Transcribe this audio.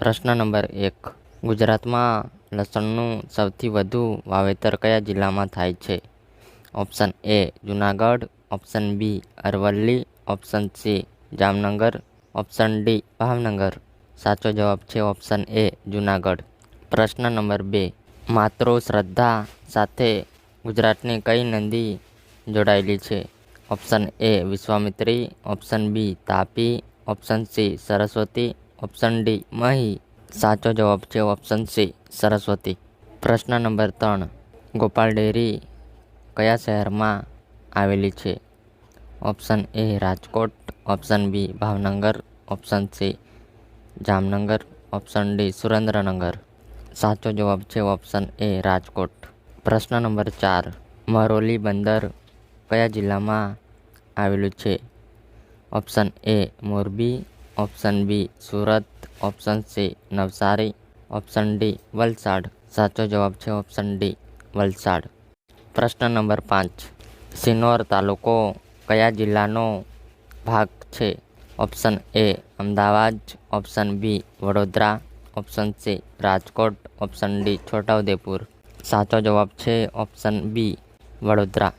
પ્રશ્ન નંબર એક. ગુજરાતમાં લસણનું સૌથી વધુ વાવેતર કયા જિલ્લામાં થાય છે? Option A Junagadh, option B Aravalli, option C Jamnagar, option D Bhavnagar. સાચો જવાબ છે ઓપ્શન એ જુનાગઢ. પ્રશ્ન નંબર બે. માતૃ શ્રદ્ધા સાથે ગુજરાતની કઈ નદી જોડાયેલી છે? Option A Vishwamitri, option B Tapi, option C Saraswati option D Mahi સાચો જવાબ છે ઓપ્શન સી સરસ્વતી. પ્રશ્ન નંબર ત્રણ, ગોપાલ ડેરી કયા શહેરમાં આવેલી છે? Option A Rajkot. Option B Bhavnagar. Option C Jamnagar. Option D Surendranagar. સાચો જવાબ છે ઓપ્શન એ રાજકોટ. પ્રશ્ન નંબર ચાર, મરોલી બંદર કયા જિલ્લામાં આવેલું છે? Option A Morbi. Option B Surat option C Navsari option D Valsad સાચો જવાબ છે ઓપ્શન ડી વલસાડ પ્રશ્ન નંબર પાંચ સિનોર તાલુકો કયા જિલ્લાનો ભાગ છે option A Ahmedabad option B Vadodara option C Rajkot option D Chhotaudepur સાચો જવાબ છે ઓપ્શન બી વડોદરા